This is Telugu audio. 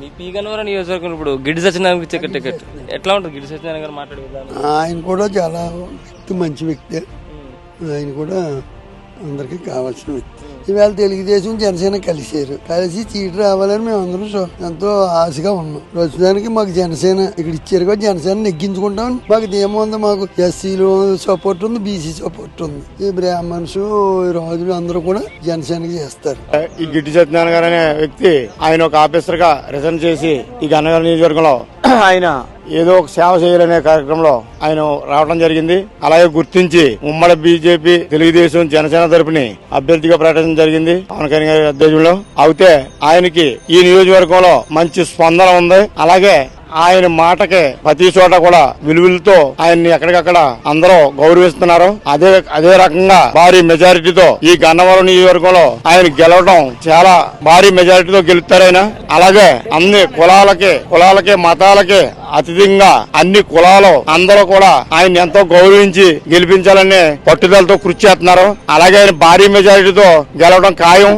మీ పీ గన్నవరం నియోజకవర్గం ఇప్పుడు గిడ్డి సత్యనారాయణ ఇచ్చే టికెట్ ఎట్లా ఉంటుంది? గిడ్డి సత్యనారాయణ గారు మాట్లాడే విధానం? ఆయన కూడా చాలా వ్యక్తి మంచి వ్యక్తి. ఆయన కూడా అందరికీ కావాల్సిన వ్యక్తి. ఇవాళ తెలుగుదేశం జనసేన కలిసారు కలిసి సీటు రావాలని మేము అందరం ఎంతో ఆశగా ఉన్నాం. ప్రస్తుతానికి మాకు జనసేన ఇక్కడ ఇచ్చారు కూడా జనసేన నెగ్గించుకుంటాం. మాకు ఏముంది మాకు ఎస్సీలు సపోర్ట్ ఉంది బీసీ సపోర్ట్ ఉంది. ఈ బ్రాహ్మణ్స్ ఈ రాజులు అందరూ కూడా జనసేనకి చేస్తారు. ఈ గిడ్డి సత్యనారాయణ గారు అనే వ్యక్తి ఆయన ఒక ఆఫీసర్గా రిజైన్ చేసి ఈ గన్నగారి నియోజకవర్గంలో ఆయన ఏదో ఒక సేవ చేయాలనే కార్యక్రమంలో ఆయన రావడం జరిగింది. అలాగే గుర్తించి ఉమ్మడి బీజేపీ తెలుగుదేశం జనసేన తరపుని అభ్యర్థిగా ప్రకటించడం జరిగింది పవన్ కళ్యాణ్ గారి అధ్యక్షంలో అయితే ఆయనకి ఈ నియోజకవర్గంలో మంచి స్పందన ఉంది. అలాగే ఆయన మాటకి ప్రతి చోట కూడా విలువలతో ఆయన్ని ఎక్కడికక్కడ అందరూ గౌరవిస్తున్నారు. అదే అదే రకంగా భారీ మెజారిటీతో ఈ గన్నవరం నియోజకవర్గంలో ఆయన గెలవడం చాలా భారీ మెజారిటీతో గెలుస్తారు ఆయన. అలాగే అన్ని కులాలకి కులాలకి మతాలకి అతిథిగా అన్ని కులాలు అందరూ కూడా ఆయన ఎంతో గౌరవించి గెలిపించాలని పట్టుదలతో కృషి చేస్తున్నారు. అలాగే ఆయన భారీ మెజారిటీతో గెలవడం ఖాయం.